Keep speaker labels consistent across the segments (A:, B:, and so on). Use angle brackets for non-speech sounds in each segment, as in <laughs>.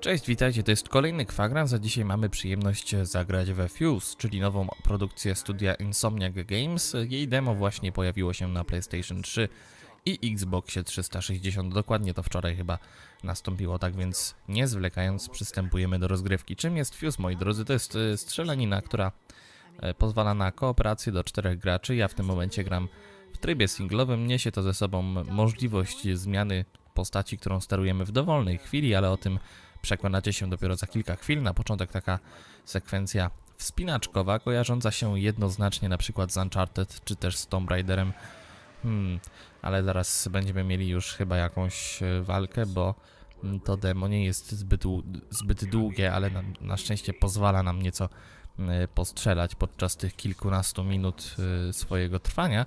A: Cześć, witajcie, to jest kolejny kwadrans, a dzisiaj mamy przyjemność zagrać we Fuse, czyli nową produkcję studia Insomniac Games. Jej demo właśnie pojawiło się na PlayStation 3 i Xboxie 360, dokładnie to wczoraj chyba nastąpiło, tak więc nie zwlekając przystępujemy do rozgrywki. Czym jest Fuse, moi drodzy? To jest e, strzelanina, która e, pozwala na kooperację do czterech graczy. Ja w tym momencie gram w trybie singlowym, niesie to ze sobą możliwość zmiany postaci, którą sterujemy w dowolnej chwili, ale o tym przekonacie się dopiero za kilka chwil. Na początek taka sekwencja wspinaczkowa, kojarząca się jednoznacznie na przykład z Uncharted czy też z Tomb Raiderem. Hmm, ale zaraz będziemy mieli już chyba jakąś e, walkę, bo mm, to demo nie jest zbyt, zbyt długie, ale na, na szczęście pozwala nam nieco e, postrzelać podczas tych kilkunastu minut e, swojego trwania.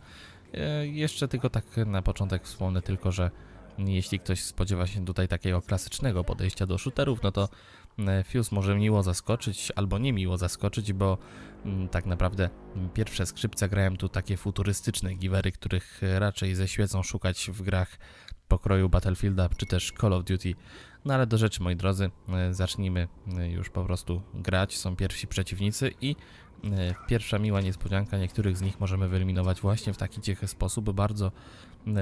A: Jeszcze tylko tak na początek wspomnę tylko, że jeśli ktoś spodziewa się tutaj takiego klasycznego podejścia do shooterów, no to mm, Fuse może miło zaskoczyć albo nie miło zaskoczyć, bo mm, tak naprawdę pierwsze skrzypce grałem tu takie futurystyczne giwery, których raczej ze świecą szukać w grach pokroju Battlefielda czy też Call of Duty. No ale do rzeczy, moi drodzy, e, zacznijmy e, już po prostu grać. Są pierwsi przeciwnicy i e, pierwsza miła niespodzianka, niektórych z nich możemy wyeliminować właśnie w taki ciechy sposób, bardzo,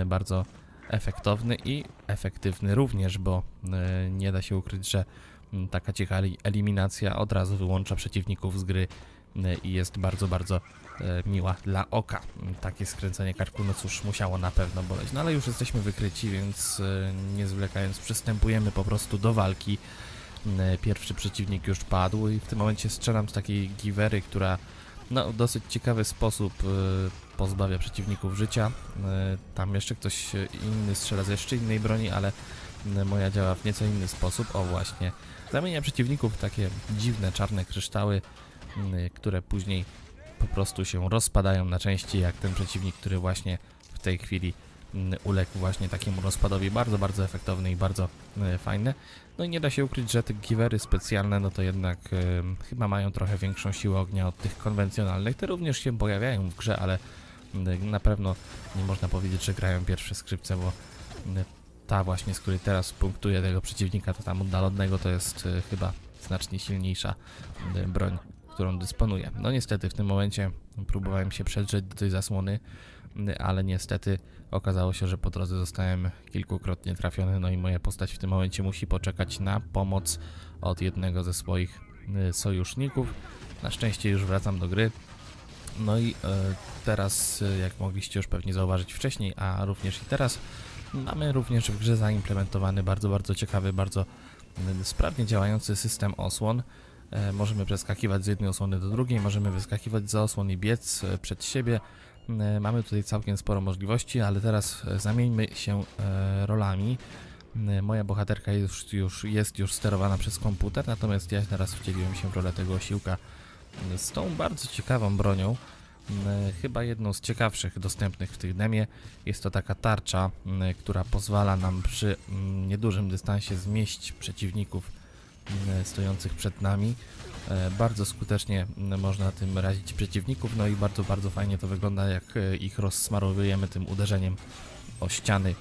A: bardzo efektowny i efektywny również, bo e, nie da się ukryć, że taka cicha eli- eliminacja od razu wyłącza przeciwników z gry i jest bardzo, bardzo e, miła dla oka. Takie skręcenie karku, no cóż, musiało na pewno boleć. No ale już jesteśmy wykryci, więc e, nie zwlekając przystępujemy po prostu do walki. Pierwszy przeciwnik już padł i w tym momencie strzelam z takiej giwery, która no, dosyć ciekawy sposób e, pozbawia przeciwników życia. E, Tam jeszcze ktoś inny strzela z jeszcze innej broni, ale m, moja działa w nieco inny sposób. O właśnie, zamienia przeciwników w takie dziwne czarne kryształy, które później po prostu się rozpadają na części, jak ten przeciwnik, który właśnie w tej chwili uległ właśnie takiemu rozpadowi. Bardzo, bardzo efektowny i bardzo e, fajne. No i nie da się ukryć, że te giwery specjalne, no to jednak em, chyba mają trochę większą siłę ognia od tych konwencjonalnych. Te również się pojawiają w grze, ale na pewno nie można powiedzieć, że grają pierwsze skrzypce, bo ta właśnie, z której teraz punktuje tego przeciwnika, to tam oddalonego, to jest e, chyba znacznie silniejsza broń, którą dysponuję. No niestety w tym momencie próbowałem się przedrzeć do tej zasłony, ale niestety okazało się, że po drodze zostałem kilkukrotnie trafiony, no i moja postać w tym momencie musi poczekać na pomoc od jednego ze swoich y, sojuszników. Na szczęście już wracam do gry. No i e, teraz, e, jak mogliście już pewnie zauważyć wcześniej, a również i teraz, mamy również w grze zaimplementowany bardzo, bardzo ciekawy, bardzo y, sprawnie działający system osłon. E, możemy przeskakiwać z jednej osłony do drugiej, możemy wyskakiwać za osłon i biec e, przed siebie. E, Mamy tutaj całkiem sporo możliwości, ale teraz e, zamieńmy się e, rolami. Moja bohaterka już, już, jest już sterowana przez komputer, natomiast ja teraz wcieliłem się w rolę tego osiłka e, z tą bardzo ciekawą bronią. Chyba jedną z ciekawszych dostępnych w tych demie. Jest to taka tarcza, która pozwala nam przy m, niedużym dystansie zmieść przeciwników stojących przed nami. E, Bardzo skutecznie można tym razić przeciwników, no i bardzo, bardzo fajnie to wygląda, jak e, ich rozsmarowujemy tym uderzeniem o ściany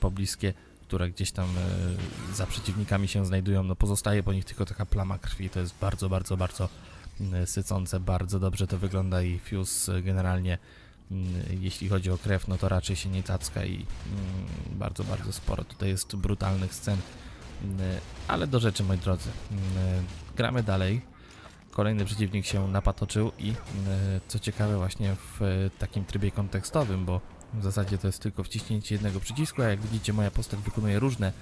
A: pobliskie, które gdzieś tam e, za przeciwnikami się znajdują. No pozostaje po nich tylko taka plama krwi, to jest bardzo, bardzo, bardzo sycące, bardzo dobrze to wygląda i Fuse e, generalnie jeśli chodzi o krew, no to raczej się nie tacka i bardzo, bardzo sporo tutaj jest brutalnych scen. Mm, Ale do rzeczy, moi drodzy. Mm, Gramy dalej. Kolejny przeciwnik się napatoczył i mm, co ciekawe właśnie w takim trybie kontekstowym, bo w zasadzie to jest tylko wciśnięcie jednego przycisku, a jak widzicie moja postać wykonuje różne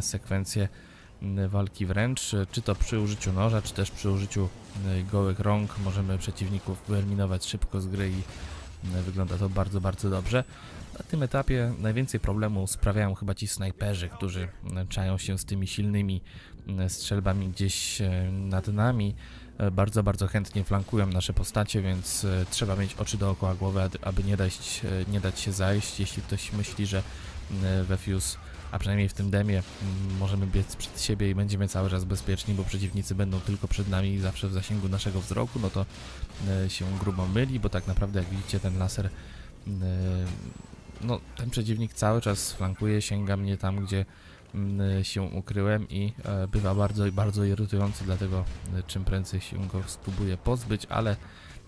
A: sekwencje walki wręcz, czy to przy użyciu noża, czy też przy użyciu gołych rąk możemy przeciwników wyeliminować szybko z gry i wygląda to bardzo, bardzo dobrze. Na tym etapie najwięcej problemu sprawiają chyba ci snajperzy, którzy czają się z tymi silnymi mm, strzelbami gdzieś e, nad nami. E, Bardzo, bardzo chętnie flankują nasze postacie, więc e, trzeba mieć oczy dookoła głowy, aby- nie dać, e, nie dać się zajść. Jeśli ktoś myśli, że we Fuse, a przynajmniej w tym demie, możemy biec przed siebie i będziemy cały czas bezpieczni, bo przeciwnicy będą tylko przed nami i zawsze w zasięgu naszego wzroku, no to e, się grubo myli, bo tak naprawdę jak widzicie ten laser e, no, ten przeciwnik cały czas flankuje, sięga mnie tam, gdzie mm, się ukryłem i e, bywa bardzo, bardzo irytujący, dlatego e, czym prędzej się go spróbuję pozbyć, ale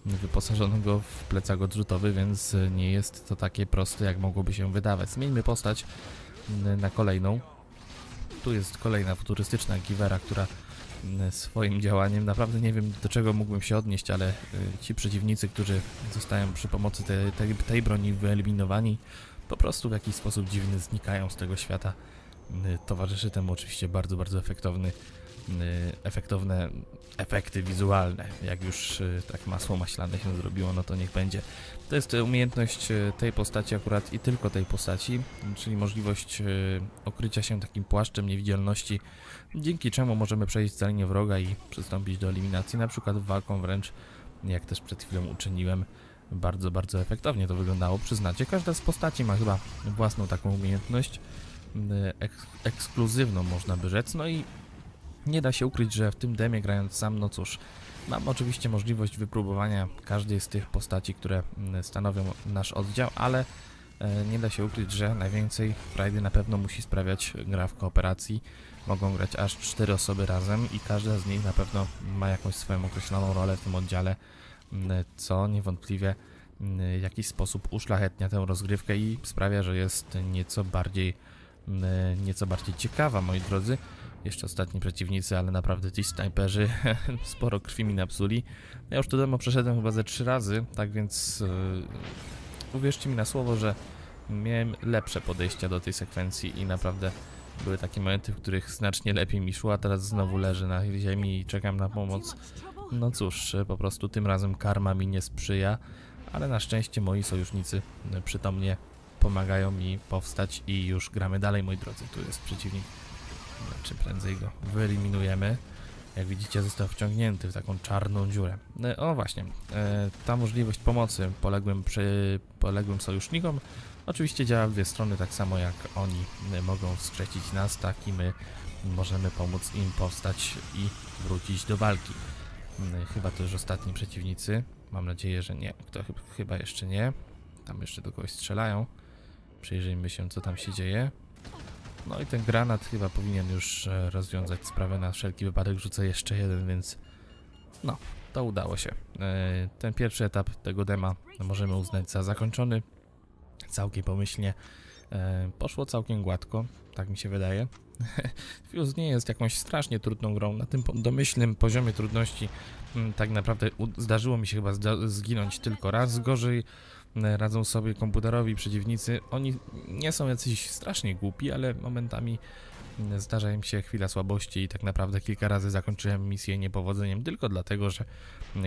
A: wyposażono go w plecak odrzutowy, więc nie jest to takie proste, jak mogłoby się wydawać. Zmieńmy postać mm, na kolejną. Tu jest kolejna futurystyczna Givera, która swoim działaniem naprawdę nie wiem do czego mógłbym się odnieść, ale y, ci przeciwnicy, którzy zostają przy pomocy tej, tej, tej broni wyeliminowani, po prostu w jakiś sposób dziwny znikają z tego świata. Y, Towarzyszy temu oczywiście bardzo, bardzo efektowny, efektowne efekty wizualne. Jak już y, tak masło maślane się zrobiło, no to niech będzie. To jest y, umiejętność y, tej postaci akurat i tylko tej postaci, czyli możliwość y, okrycia się takim płaszczem niewidzialności, dzięki czemu możemy przejść za wroga i przystąpić do eliminacji, na przykład walką wręcz, jak też przed chwilą uczyniłem. Bardzo, bardzo efektownie to wyglądało, przyznacie. Każda z postaci ma chyba własną taką umiejętność, y, eks ekskluzywną można by rzec, no i nie da się ukryć, że w tym demie grając sam, no cóż, mam oczywiście możliwość wypróbowania każdej z tych postaci, które mm, stanowią nasz oddział, ale e, nie da się ukryć, że najwięcej frajdy na pewno musi sprawiać gra w kooperacji. Mogą grać aż cztery osoby razem i każda z nich na pewno ma jakąś swoją określoną rolę w tym oddziale, mm, co niewątpliwie mm, w jakiś sposób uszlachetnia tę rozgrywkę i sprawia, że jest nieco bardziej, nieco bardziej ciekawa, moi drodzy. Jeszcze ostatni przeciwnicy, ale naprawdę ci snajperzy <laughs> sporo krwi mi napsuli. Ja już to demo przeszedłem chyba ze trzy razy, tak więc yy, uwierzcie mi na słowo, że miałem lepsze podejścia do tej sekwencji i naprawdę były takie momenty, w których znacznie lepiej mi szło, a teraz znowu leżę na ziemi i czekam na pomoc. No cóż, po prostu tym razem karma mi nie sprzyja, ale na szczęście moi sojusznicy przytomnie pomagają mi powstać i już gramy dalej, moi drodzy. Tu jest przeciwnik, czy prędzej go wyeliminujemy. Jak widzicie, został wciągnięty w taką czarną dziurę. E, O właśnie, e, ta możliwość pomocy poległym, przy, poległym sojusznikom oczywiście działa w dwie strony, tak samo jak oni mogą wskrzesić nas, tak i my możemy pomóc im powstać i wrócić do walki. Mm, Chyba to już ostatni przeciwnicy. Mam nadzieję, że nie. Kto chy- chyba jeszcze nie. Tam jeszcze do kogoś strzelają. Przyjrzyjmy się, co tam się dzieje. No i ten granat chyba powinien już e, rozwiązać sprawę na wszelki wypadek. Rzucę jeszcze jeden, więc no, to udało się. E, Ten pierwszy etap tego dema możemy uznać za zakończony. Całkiem pomyślnie. E, Poszło całkiem gładko, tak mi się wydaje. <laughs> Fuse nie jest jakąś strasznie trudną grą. Na tym domyślnym poziomie trudności mm, tak naprawdę zdarzyło mi się chyba zginąć tylko raz. Gorzej radzą sobie komputerowi przeciwnicy. Oni nie są jacyś strasznie głupi, ale momentami mm, zdarza im się chwila słabości i tak naprawdę kilka razy zakończyłem misję niepowodzeniem tylko dlatego, że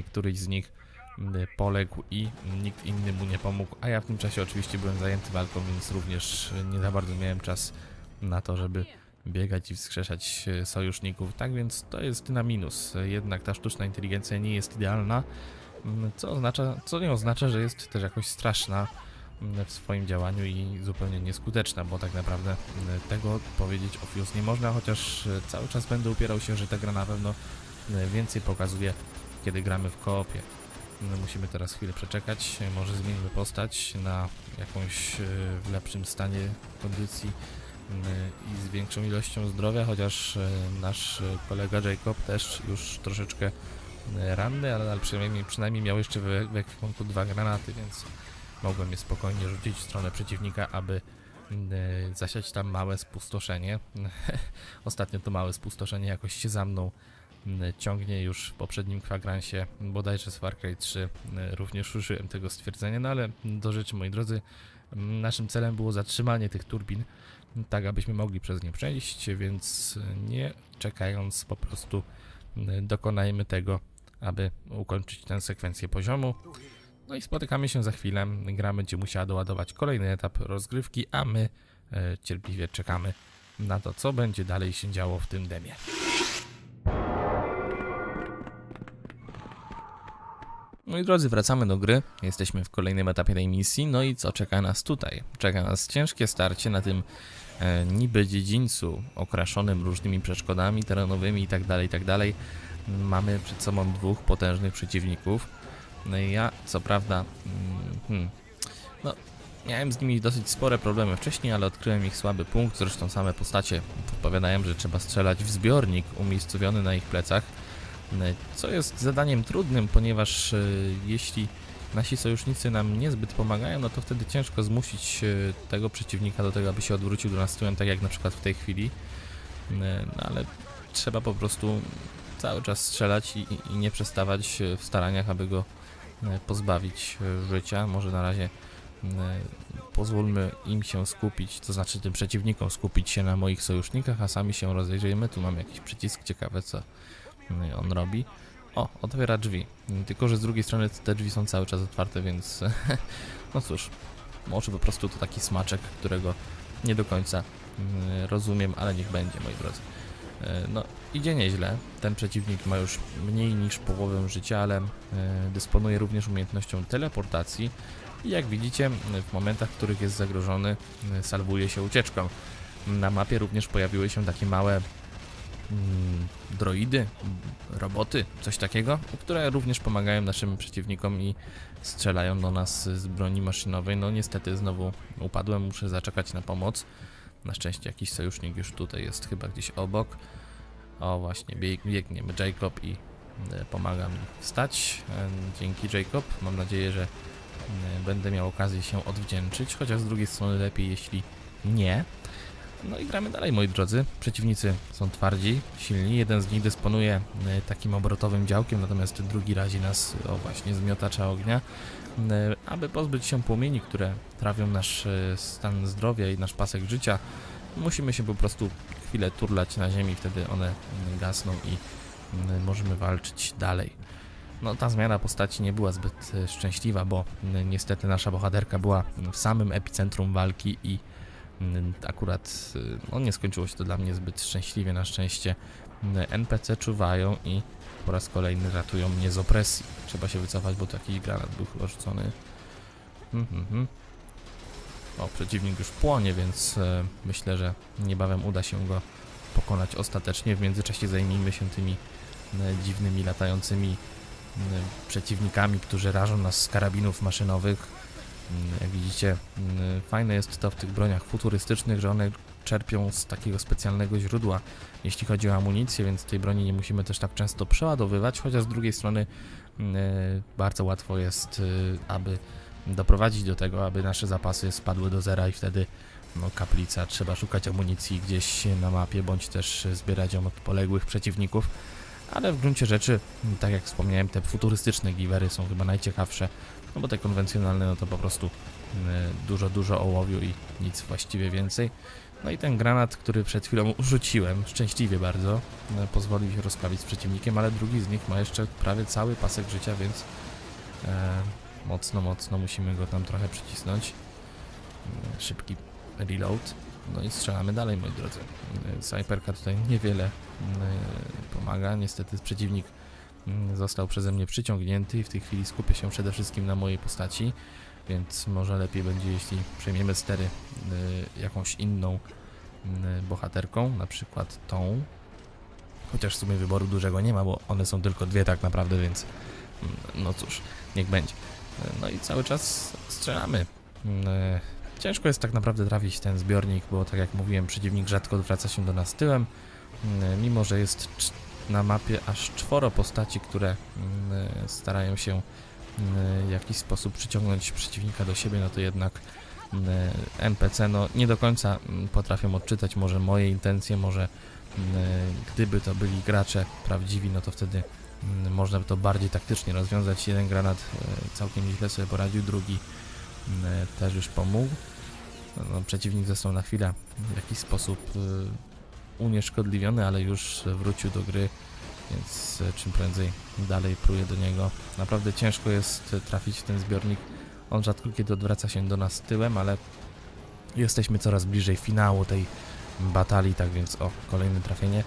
A: któryś z nich mm, poległ i nikt inny mu nie pomógł, a ja w tym czasie oczywiście byłem zajęty walką, więc również nie za bardzo miałem czas na to, żeby biegać i wskrzeszać e, sojuszników. Tak więc to jest na minus. Jednak ta sztuczna inteligencja nie jest idealna, co, oznacza, co nie oznacza, że jest też jakoś straszna mm, w swoim działaniu i zupełnie nieskuteczna, bo tak naprawdę mm, tego powiedzieć o Fuse nie można, chociaż e, cały czas będę upierał się, że ta gra na pewno e, więcej pokazuje, kiedy gramy w koopie. No, musimy teraz chwilę przeczekać, może zmienimy postać na jakąś e, w lepszym stanie kondycji mm, i z większą ilością zdrowia, chociaż e, nasz e, kolega Jacob też już troszeczkę e, ranny, ale, ale przynajmniej, przynajmniej miał jeszcze w, w dwa granaty, więc mogłem je spokojnie rzucić w stronę przeciwnika, aby e, zasiać tam małe spustoszenie. <laughs> Ostatnio to małe spustoszenie jakoś się za mną ciągnie już w poprzednim kwagransie, bodajże z Far Cry 3 e, również użyłem tego stwierdzenia, no ale do rzeczy moi drodzy, naszym celem było zatrzymanie tych turbin, tak abyśmy mogli przez nie przejść, więc e, nie czekając po prostu dokonajmy tego, aby ukończyć tę sekwencję poziomu. No i spotykamy się za chwilę, gra będzie musiała doładować kolejny etap rozgrywki, a my e, cierpliwie czekamy na to, co będzie dalej się działo w tym demie. No drodzy, wracamy do gry. Jesteśmy w kolejnym etapie tej misji. No i co czeka nas tutaj? Czeka nas ciężkie starcie na tym niby dziedzińcu okraszonym różnymi przeszkodami terenowymi itd. itd. Mamy przed sobą dwóch potężnych przeciwników. No i ja, co prawda, mm, hmm, no, Miałem z nimi dosyć spore problemy wcześniej, ale odkryłem ich słaby punkt. Zresztą same postacie podpowiadają, że trzeba strzelać w zbiornik umiejscowiony na ich plecach, e, co jest zadaniem trudnym, ponieważ e, jeśli nasi sojusznicy nam niezbyt pomagają, no to wtedy ciężko zmusić e, tego przeciwnika do tego, aby się odwrócił do nas tyłem, tak jak na przykład w tej chwili. E, No ale trzeba po prostu cały czas strzelać i, i- nie przestawać e, w staraniach, aby go pozbawić życia. Może na razie pozwólmy im się skupić, to znaczy tym przeciwnikom skupić się na moich sojusznikach, a sami się rozejrzyjmy. Tu mam jakiś przycisk, ciekawe co on robi. O, otwiera drzwi. Tylko, że z drugiej strony te drzwi są cały czas otwarte, więc <laughs> no cóż, może po prostu to taki smaczek, którego nie do końca mm, rozumiem, ale niech będzie, moi drodzy. E, No, idzie nieźle. Ten przeciwnik ma już mniej niż połowę życia, ale e, dysponuje również umiejętnością teleportacji i jak widzicie, w momentach, w których jest zagrożony, e, salwuje się ucieczką. Na mapie również pojawiły się takie małe droidy, mm, roboty, coś takiego, które również pomagają naszym przeciwnikom i strzelają do nas z broni maszynowej. No niestety znowu upadłem, muszę zaczekać na pomoc. Na szczęście jakiś sojusznik już tutaj jest chyba gdzieś obok. O właśnie, bieg, biegniemy Jacob i e, pomaga mi wstać. E, Dzięki Jacob. Mam nadzieję, że e, będę miał okazję się odwdzięczyć, chociaż z drugiej strony lepiej jeśli nie. No i gramy dalej, moi drodzy. Przeciwnicy są twardzi, silni. Jeden z nich dysponuje e, takim obrotowym działkiem, natomiast drugi razi nas, o właśnie, z miotacza ognia. E, Aby pozbyć się płomieni, które trawią nasz e, stan zdrowia i nasz pasek życia, musimy się po prostu chwilę turlać na ziemi, wtedy one gasną i możemy walczyć dalej. No ta zmiana postaci nie była zbyt szczęśliwa, bo niestety nasza bohaterka była w samym epicentrum walki i akurat y, no, nie skończyło się to dla mnie zbyt szczęśliwie. Na szczęście mm, NPC czuwają i po raz kolejny ratują mnie z opresji. Trzeba się wycofać, bo taki granat był chyba rzucony. Mhm, mhm. O, przeciwnik już płonie, więc e, myślę, że niebawem uda się go pokonać ostatecznie. W międzyczasie zajmijmy się tymi e, dziwnymi, latającymi e, przeciwnikami, którzy rażą nas z karabinów maszynowych. Mm, Jak widzicie, mm, fajne jest to w tych broniach futurystycznych, że one czerpią z takiego specjalnego źródła, jeśli chodzi o amunicję, więc tej broni nie musimy też tak często przeładowywać, chociaż z drugiej strony mm, e, bardzo łatwo jest, e, aby doprowadzić do tego, aby nasze zapasy spadły do zera i wtedy no, kaplica, trzeba szukać amunicji gdzieś na mapie, bądź też zbierać ją od poległych przeciwników. Ale w gruncie rzeczy, tak jak wspomniałem, te futurystyczne giwery są chyba najciekawsze, no bo te konwencjonalne, no to po prostu mm, dużo, dużo ołowiu i nic właściwie więcej. No i ten granat, który przed chwilą rzuciłem, szczęśliwie bardzo, e, pozwolił się rozprawić z przeciwnikiem, ale drugi z nich ma jeszcze prawie cały pasek życia, więc e, mocno, mocno musimy go tam trochę przycisnąć. E, Szybki reload. No i strzelamy dalej, moi drodzy. E, Snajperka tutaj niewiele pomaga. Niestety przeciwnik mm, został przeze mnie przyciągnięty i w tej chwili skupię się przede wszystkim na mojej postaci, więc może lepiej będzie, jeśli przejmiemy stery y, jakąś inną y, bohaterką, na przykład tą. Chociaż w sumie wyboru dużego nie ma, bo one są tylko dwie tak naprawdę, więc mm, no cóż, niech będzie. Y, No i cały czas strzelamy. Y, Ciężko jest tak naprawdę trafić ten zbiornik, bo tak jak mówiłem, przeciwnik rzadko odwraca się do nas tyłem, mimo że jest na mapie aż czworo postaci, które mm, starają się mm, w jakiś sposób przyciągnąć przeciwnika do siebie, no to jednak mm, NPC no, nie do końca potrafią odczytać może moje intencje, może gdyby to byli gracze prawdziwi, no to wtedy można by to bardziej taktycznie rozwiązać. Jeden granat e, całkiem źle sobie poradził, drugi też już pomógł. No, przeciwnik został na chwilę w jakiś sposób y, unieszkodliwiony, ale już wrócił do gry, więc e, czym prędzej dalej pruję do niego. Naprawdę ciężko jest e, trafić w ten zbiornik. On rzadko kiedy odwraca się do nas tyłem, ale jesteśmy coraz bliżej finału tej batalii, tak więc o, kolejne trafienie.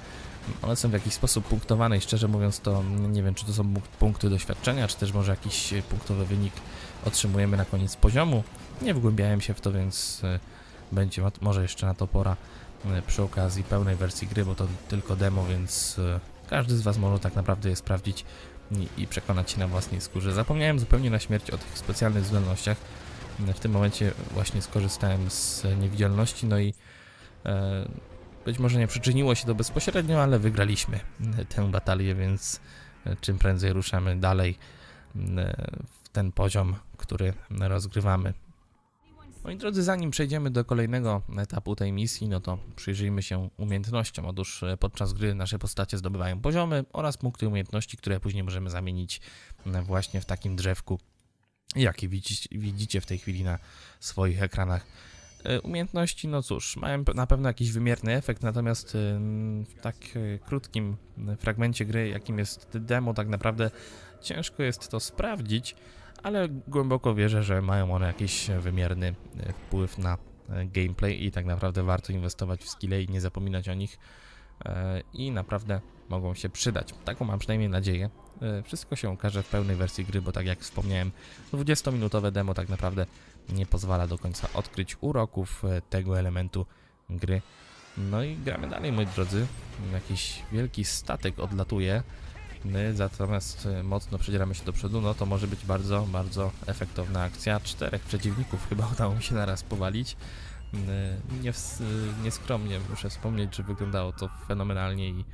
A: One są w jakiś sposób punktowane i szczerze mówiąc to nie wiem, czy to są punk- punkty doświadczenia, czy też może jakiś e, punktowy wynik otrzymujemy na koniec poziomu. Nie wgłębiałem się w to, więc będzie mo- może jeszcze na to pora przy okazji pełnej wersji gry, bo to tylko demo, więc e, każdy z Was może tak naprawdę je sprawdzić i, przekonać się na własnej skórze. Zapomniałem zupełnie na śmierć o tych specjalnych zdolnościach. W tym momencie właśnie skorzystałem z niewidzialności, no i e, być może nie przyczyniło się to bezpośrednio, ale wygraliśmy e, tę batalię, więc e, czym prędzej ruszamy dalej e, w ten poziom, który rozgrywamy. Moi drodzy, zanim przejdziemy do kolejnego etapu tej misji, no to przyjrzyjmy się umiejętnościom. Otóż e, podczas gry nasze postacie zdobywają poziomy oraz punkty umiejętności, które później możemy zamienić e, właśnie w takim drzewku, jaki widzicie, w tej chwili na swoich ekranach. E, Umiejętności, no cóż, mają na pewno jakiś wymierny efekt, natomiast w tak krótkim fragmencie gry, jakim jest demo, tak naprawdę ciężko jest to sprawdzić, ale głęboko wierzę, że mają one jakiś wymierny e, wpływ na e, gameplay i tak naprawdę warto inwestować w skille i nie zapominać o nich e, i naprawdę mogą się przydać. Taką mam przynajmniej nadzieję. Wszystko się okaże w pełnej wersji gry, bo tak jak wspomniałem, 20-minutowe demo tak naprawdę nie pozwala do końca odkryć uroków tego elementu gry. No i gramy dalej, moi drodzy. Jakiś wielki statek odlatuje. My zamiast e, mocno przedzieramy się do przodu, no to może być bardzo, bardzo efektowna akcja. Czterech przeciwników chyba <laughs> udało mi się naraz powalić. E, Nie e, nieskromnie muszę wspomnieć, że wyglądało to fenomenalnie i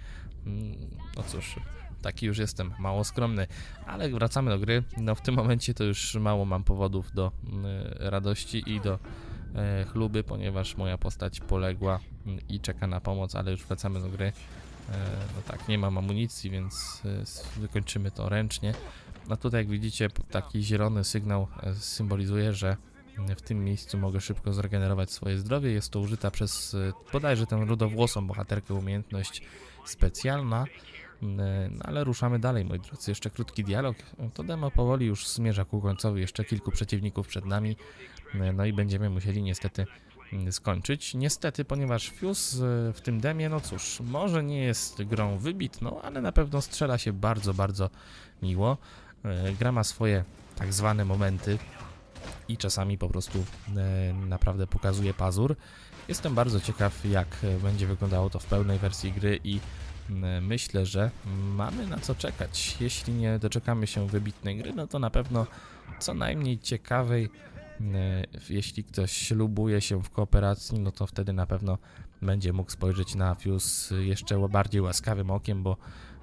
A: mm, no cóż, taki już jestem, mało skromny. Ale wracamy do gry. No w tym momencie to już mało mam powodów do radości i do chluby, ponieważ moja postać poległa mm, i czeka na pomoc, ale już wracamy do gry. E, No tak, nie mam amunicji, więc e, wykończymy to ręcznie. No tutaj jak widzicie taki zielony sygnał e, symbolizuje, że w tym miejscu mogę szybko zregenerować swoje zdrowie. Jest to użyta przez bodajże tę rudowłosą bohaterkę umiejętność specjalna. No ale ruszamy dalej, moi drodzy. Jeszcze krótki dialog. To demo powoli już zmierza ku końcowi. Jeszcze kilku przeciwników przed nami. No i będziemy musieli niestety skończyć. Niestety, ponieważ Fuse e, w tym demie, no cóż, może nie jest grą wybitną, ale na pewno strzela się bardzo, bardzo miło. E, Gra ma swoje tak zwane momenty i czasami po prostu e, naprawdę pokazuje pazur. Jestem bardzo ciekaw, jak będzie wyglądało to w pełnej wersji gry i myślę, że mamy na co czekać. Jeśli nie doczekamy się wybitnej gry, no to na pewno co najmniej ciekawej. M, Jeśli ktoś lubuje się w kooperacji, no to wtedy na pewno będzie mógł spojrzeć na Fuse jeszcze bardziej łaskawym okiem, bo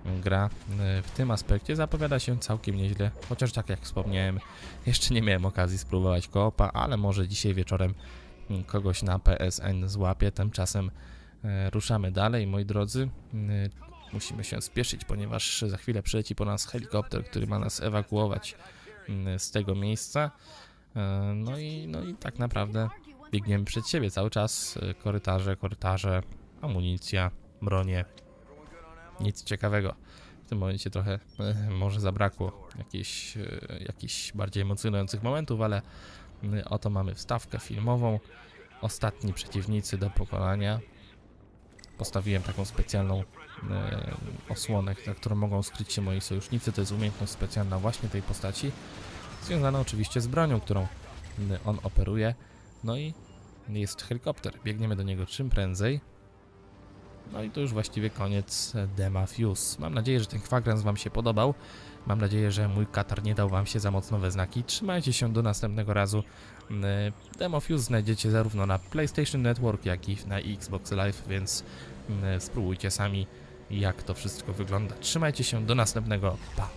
A: gra e, w tym aspekcie zapowiada się całkiem nieźle, chociaż tak jak wspomniałem, jeszcze nie miałem okazji spróbować koopa, ale może dzisiaj wieczorem kogoś na PSN złapię, tymczasem e, ruszamy dalej, moi drodzy. Musimy się spieszyć, ponieważ za chwilę przyleci po nas helikopter, który ma nas ewakuować z tego miejsca. E, No i, no i tak naprawdę biegniemy przed siebie cały czas. e, Korytarze, korytarze, amunicja, bronie. Nic ciekawego. W tym momencie trochę e, może zabrakło jakichś, jakichś bardziej emocjonujących momentów, ale oto mamy wstawkę filmową. Ostatni przeciwnicy do pokonania. Postawiłem taką specjalną osłonę, za którą mogą skryć się moi sojusznicy. To jest umiejętność specjalna właśnie tej postaci, związana oczywiście z bronią, którą mm, on operuje. No i jest helikopter. Biegniemy do niego czym prędzej. No i to już właściwie koniec e, Dema Fuse. Mam nadzieję, że ten kwadrans Wam się podobał. Mam nadzieję, że mój katar nie dał Wam się za mocno we znaki. Trzymajcie się do następnego razu. Mm, Demo Fuse znajdziecie zarówno na PlayStation Network, jak i na Xbox Live, więc mm, spróbujcie sami jak to wszystko wygląda. Trzymajcie się, do następnego. Pa!